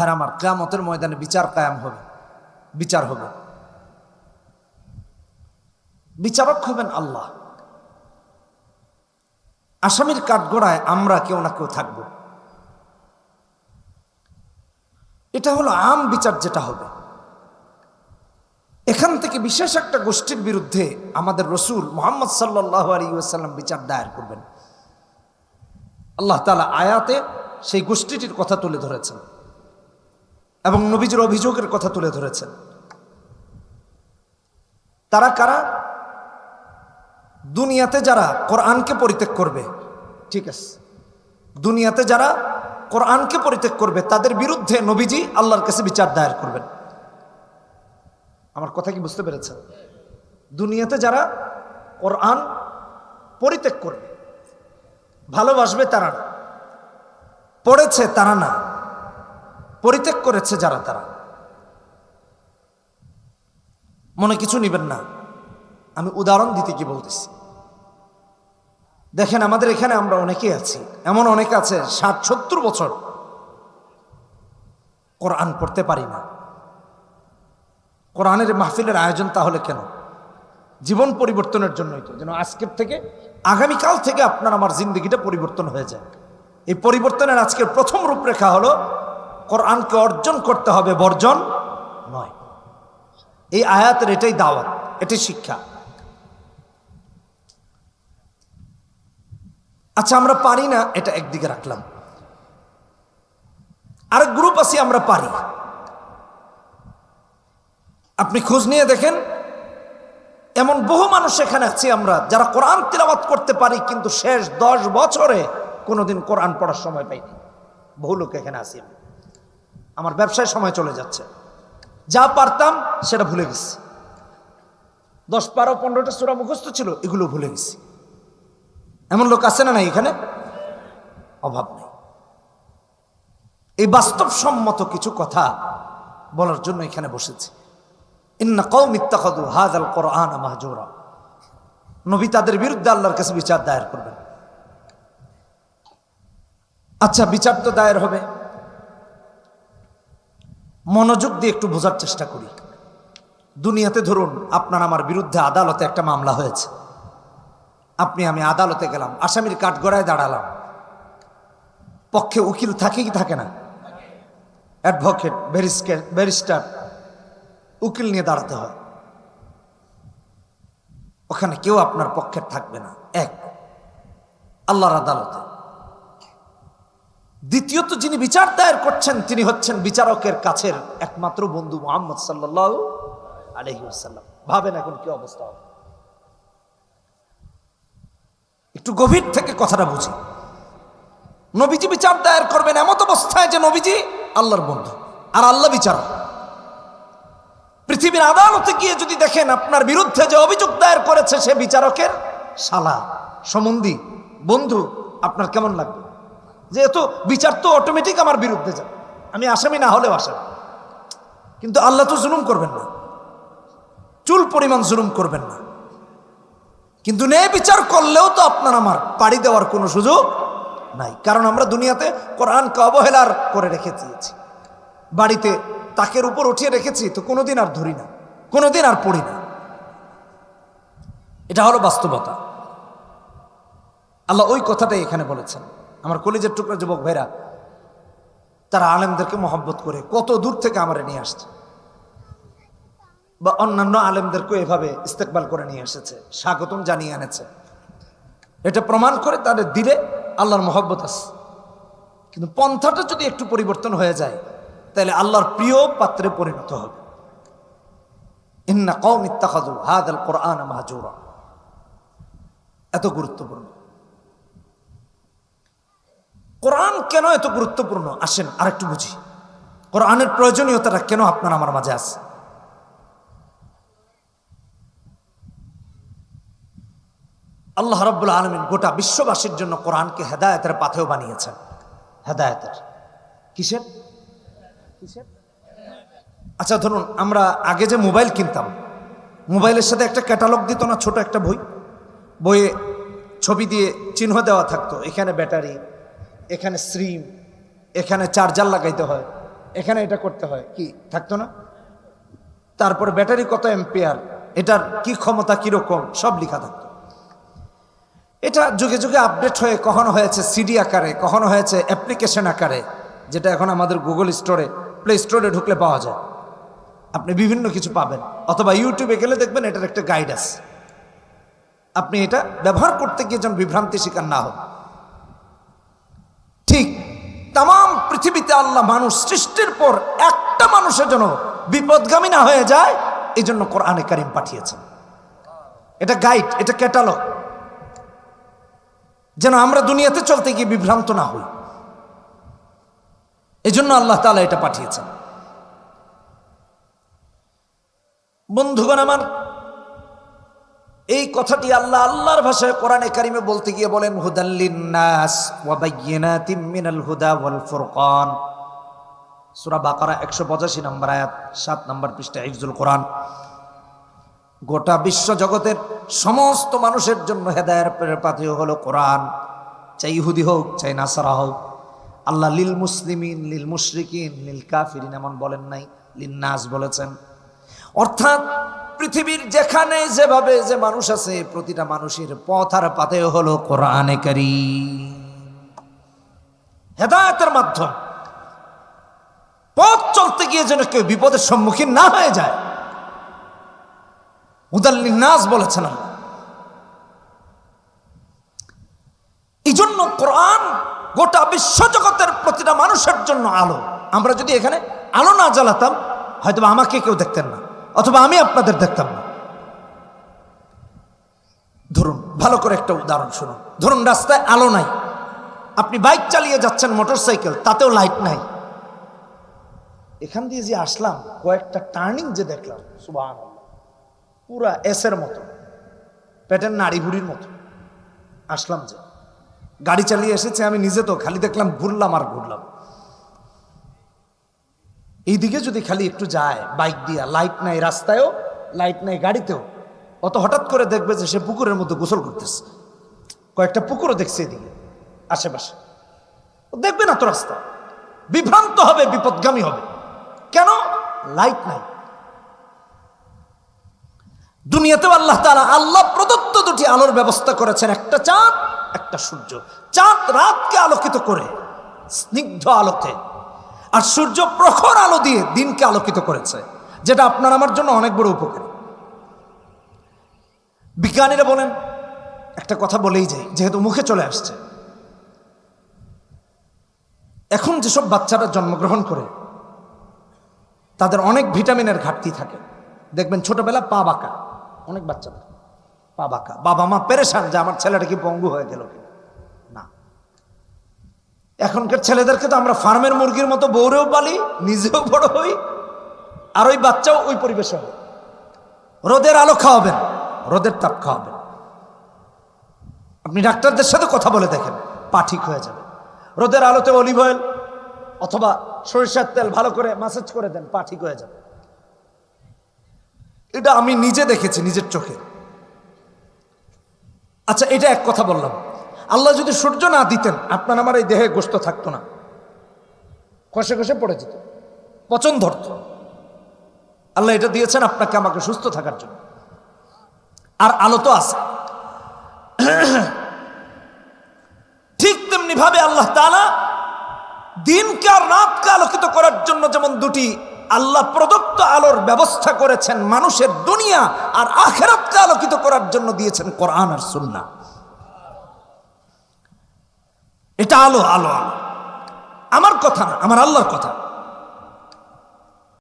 ভাইরা আমার কেয়ামতের ময়দানে বিচার কায়াম হবে। বিচার হবে। বিচারক হবেন আল্লাহ। আসামির কাঠগোড়ায় আমরা কেউ না কেউ থাকব। এটা হলো আম বিচার যেটা হবে। এখান থেকে বিশেষ একটা গোষ্ঠীর বিরুদ্ধে আমাদের রসুল মোহাম্মদ সাল্লাহ আলী বিচার দায়ের করবেন। আল্লাহ তালা আয়াতে সেই গোষ্ঠীটির কথা তুলে ধরেছেন। এবং নবীজির অভিযোগের কথা তুলে ধরেছেন। তারা কারা? দুনিয়াতে যারা কোরআনকে পরিত্যাগ করবে, ঠিক আছে, দুনিয়াতে যারা কোরআনকে পরিত্যাগ করবে, তাদের বিরুদ্ধে নবীজি আল্লাহর কাছে বিচার দায়ের করবেন। আমার কথা কি বুঝতে পেরেছেন? দুনিয়াতে যারা কোরআন পরিত্যাগ করবে, ভালোবাসবে তারা পড়েছে তারা না। পরিত্যাগ করেছে যারা তারা। মনে কিছু নিবেন না। আমি উদাহরণ দিতে কি বলতেছি। দেখেন, আমাদের এখানে আমরা অনেকেই আছি। এমন অনেক আছে, ষাট, সত্তর বছর কোরআন পড়তে পারি না। কোরআনের মাহফিলের আয়োজন তাহলে কেন? জীবন পরিবর্তনের জন্যই তো। যেন আজকের থেকে, আগামীকাল থেকে আপনার আমার জিন্দগিটা পরিবর্তন হয়ে যায়। এই পরিবর্তনের আজকের প্রথম রূপরেখা হলো কোরআনকে অর্জন করতে হবে বর্জন নয়। এই আয়াতের এটাই দাওয়াত, এটাই শিক্ষা। আচ্ছা আমরা পারি না? এটা একদিকে রাখলাম। আরেক গ্রুপ আছি, আমরা পারি। আপনি খোঁজ নিয়ে দেখেন, এমন বহু মানুষ এখানে আছি আমরা, যারা কোরআন তিলাবাত করতে পারি, কিন্তু শেষ দশ বছরে কোনোদিন কোরআন পড়ার সময় পাইনি। বহু লোক এখানে আছি আমি। আমার ব্যবসায় সময় চলে যাচ্ছে। যা পারতাম সেটা ভুলে গেছি। দশ বারো পনেরোটা সুরা মুখস্থ ছিল, এগুলো ভুলে গেছি। এমন লোক আছে না নাই এখানে? অভাব নেই। এই বাস্তবসম্মত কিছু কথা বলার জন্য এখানে বসেছি। ইন্না কৌম ইত্তাখাদু হাজাল কোরআন মাহজুরা। নবী তাদের বিরুদ্ধে আল্লাহর কাছে বিচার দায়ের করবেন। আচ্ছা বিচার তো দায়ের হবে। মনোযোগ দিয়ে একটু বোঝার চেষ্টা করি। দুনিয়াতে ধরুন আপনার আমার বিরুদ্ধে আদালতে একটা মামলা হয়েছে। আপনি আমি আদালতে গেলাম, আসামির কাঠগড়ায় দাঁড়ালাম। পক্ষে উকিল থাকে কি থাকে না। অ্যাডভোকেট, ব্যারিস্টার ব্যারিস্টার, উকিল নিয়ে দাঁড়াতে হয়। ওখানে কেউ আপনার পক্ষের থাকবে না। এক, আল্লাহর আদালতে। দ্বিতীয়ত যিনি বিচার দায়ের করছেন, তিনি হচ্ছেন বিচারকের কাছের একমাত্র বন্ধু মোহাম্মদ সাল্লাহ আলহিউসাল্লাম ভাবেন এখন কি অবস্থা হবে? একটু গভীর থেকে কথাটা বুঝি। নবীজি বিচার দায়ের করবেন এমত অবস্থায় যে নবীজি আল্লাহর বন্ধু আর আল্লাহ বিচারক। পৃথিবীর আদালতে গিয়ে যদি দেখেন আপনার বিরুদ্ধে যে অভিযোগ দায়ের করেছে সে বিচারকের শালা, সম্বন্ধী, বন্ধু, আপনার কেমন লাগবে? যেহেতু বিচার তো অটোমেটিক আমার বিরুদ্ধে যাবে আমি আসামি না হলেও আসামি। কিন্তু আল্লাহ তো জুলুম করবেন না। চুল পরিমাণ জুলুম করবেন না। কিন্তু ন্যায় বিচার করলেও তো আপনার আমার পাড়ি দেওয়ার কোনো সুযোগ নাই। কারণ আমরা দুনিয়াতে কোরআনকে অবহেলার করে রেখে দিয়েছি। বাড়িতে তাকের উপর উঠিয়ে রেখেছি তো কোনোদিন আর ধরি না। কোনোদিন আর পড়ি না। এটা হলো বাস্তবতা। আল্লাহ ওই কথাটাই এখানে বলেছেন। আমার কলেজের টুকরা যুবক ভাইরা, তারা আলেমদেরকে মহব্বত করে কত দূর থেকে আমারে নিয়ে আসছে। বা অন্যান্য আলেমদেরকেও এভাবে ইস্তেকবাল করে নিয়ে এসেছে, স্বাগতম জানিয়ে এনেছে। এটা প্রমাণ করে তাদের দিলে আল্লাহর মহব্বত আছে। কিন্তু পন্থাটা যদি একটু পরিবর্তন হয়ে যায়, তাহলে আল্লাহর প্রিয় পাত্রে পরিণত হবে। ইন্না কৌম ইত্তাখাদু হাদ আল কোরআন মাহাজুরা। এত গুরুত্বপূর্ণ। কোরআন কেন এত গুরুত্বপূর্ণ? আসেন, আরেকটু বুঝি। কোরআনের প্রয়োজনীয়তাটা কেন আপনার আমার মাঝে আছে? আল্লাহ রব্বুল আলমিন গোটা বিশ্ববাসীর জন্য কোরআনকে হেদায়তের পাথেও বানিয়েছেন। হেদায়তের। কিসের? কিসের? আচ্ছা ধরুন, আমরা আগে যে মোবাইল কিনতাম, মোবাইলের সাথে একটা ক্যাটালগ দিত না, ছোট একটা বই? বইয়ে ছবি দিয়ে চিহ্ন দেওয়া থাকতো, এখানে ব্যাটারি এখানে স্ট্রিম এখানে চার্জার লাগাইতে হয়, এখানে এটা করতে হয়, কি, থাকতো না? তারপর ব্যাটারি কত এম্পিয়ার এটার কি ক্ষমতা কীরকম সব লেখা থাকতো। এটা যুগে যুগে আপডেট হয়ে কখনো হয়েছে সিডি আকারে, কখনো হয়েছে অ্যাপ্লিকেশন আকারে, যেটা এখন আমাদের গুগল স্টোরে প্লে স্টোরে ঢুকলে পাওয়া যায়। আপনি বিভিন্ন কিছু পাবেন, অথবা ইউটিউবে গেলে দেখবেন এটার একটা গাইড আছে। আপনি এটা ব্যবহার করতে গিয়ে যেন বিভ্রান্তি শিকার না হন। ঠিক তাম পৃথিবীতে আল্লাহ মানুষ সৃষ্টির পর একটা মানুষের জন্য বিপদগামী না হয়ে যায় এই জন্য কোরআনে কারিম পাঠিয়েছেন। এটা গাইড, এটা ক্যাটালগ। যেন আমরা দুনিয়াতে চলতে গিয়ে বিভ্রান্ত না হই। এই জন্য আল্লাহ তালা এটা পাঠিয়েছেন। বন্ধুগণ আমার এই কথাটি আল্লাহ আল্লাহর ভাষায় কোরআনে কারিমে বলতে গিয়ে বলেন বাইয়িনাতিম মিনাল হুদা ওয়াল ফুরকান। সূরা বাকারা 185 নম্বর আয়াত 7 নম্বর পৃষ্ঠা হিফজুল কোরআন। গোটা বিশ্ব জগতের সমস্ত মানুষের জন্য হেদায়ের পাথেয় হলো কোরআন। চাই ইহুদি হোক, চাই নাসারা হোক। আল্লাহ লিল মুসলিমিন, লিল মুশরিকিন, লিল কাফিরিন এমন বলেন নাই লিল নাস বলেছেন। অর্থাৎ পৃথিবীর যেখানে যেভাবে যে মানুষ আছে, প্রতিটা মানুষের পথ আর পাতেও হলো কোরআনে কারি হেদায়তের মাধ্যম। পথ চলতে গিয়ে যেন কেউ বিপদের সম্মুখীন না হয়ে যায়। উদাল্লিন নাস বলেছেন এই জন্য কোরআন গোটা বিশ্বজগতের প্রতিটা মানুষের জন্য আলো। আমরা যদি এখানে আলো না জ্বালাতাম হয়তো আমাকে কেউ দেখতেন না। অথবা আমি আপনাদের দেখতাম না। ধরুন, ভালো করে একটা উদাহরণ শুনুন। ধরুন, রাস্তায় আলো নাই। আপনি বাইক চালিয়ে যাচ্ছেন মোটর সাইকেল তাতেও লাইট নাই। এখান দিয়ে যে আসলাম, কয়েকটা টার্নিং যে দেখলাম সুবাহ পুরা এসের মতো, পেটের নাড়ি বুড়ির মতো। আসলাম যে, গাড়ি চালিয়ে এসেছে, আমি নিজে তো খালি দেখলাম, ঘুরলাম আর ঘুরলাম। এইদিকে যদি খালি একটু যায় বাইক দিয়া লাইট নাই রাস্তায়ও লাইট নাই গাড়িতেও, অত হঠাৎ করে দেখবে যে সে পুকুরের মধ্যে গোসল করতেছে। কয়েকটা পুকুরও দেখছে এদিকে, আশেপাশে। দেখবে না তো রাস্তা। বিভ্রান্ত হবে, বিপদগামী হবে। কেন? লাইট নাই। দুনিয়াতেও আল্লাহ তালা আল্লাহ প্রদত্ত দুটি আলোর ব্যবস্থা করেছেন, একটা চাঁদ, একটা সূর্য। চাঁদ রাতকে আলোকিত করে, স্নিগ্ধ আলোতে। আর সূর্য প্রখর আলো দিয়ে দিনকে আলোকিত করেছে, যেটা আপনার আমার জন্য অনেক বড় উপকারী। বিজ্ঞানীরা বলেন, একটা কথা বলেই যাই যেহেতু মুখে চলে আসছে। এখন যেসব বাচ্চারা জন্মগ্রহণ করে, তাদের অনেক ভিটামিনের ঘাটতি থাকে। দেখবেন ছোটবেলা পা বাঁকা, অনেক বাচ্চাদের পা বাঁকা। বাবা মা পেরেশান যে আমার ছেলেটা কি পঙ্গু হয়ে গেল এখনকার ছেলেদেরকে তো আমরা ফার্মের মুরগির মতো বৌরেও পালি, নিজেও বড় হই, আর ওই বাচ্চাও ওই পরিবেশে হবে। রোদের আলো খাওয়াবেন, রোদের তাপ খাওয়াবেন। আপনি ডাক্তারদের সাথে কথা বলে দেখেন, পা ঠিক হয়ে যাবে। রোদের আলোতে অলিভ অয়েল অথবা সরিষার তেল ভালো করে মাসাজ করে দেন, পা ঠিক হয়ে যাবে। এটা আমি নিজে দেখেছি, নিজের চোখে। আচ্ছা এটা এক কথা বললাম। আল্লাহ যদি সূর্য না দিতেন, আপনার আমার এই দেহে গোস্ত থাকতো না। খসে খসে পড়ে যেত। পচন ধরত। আল্লাহ এটা দিয়েছেন আপনাকে আমাকে সুস্থ থাকার জন্য। আর আলো তো আছে। ঠিক তেমনি ভাবে আল্লাহ তালা দিনকে আর রাতকে আলোকিত করার জন্য যেমন দুটি আল্লাহ প্রদত্ত আলোর ব্যবস্থা করেছেন মানুষের দুনিয়া আর আখেরাতকে আলোকিত করার জন্য দিয়েছেন কোরআন আর সুন্না এটা আলো আলো আলো। আমার কথা না আমার আল্লাহর কথা।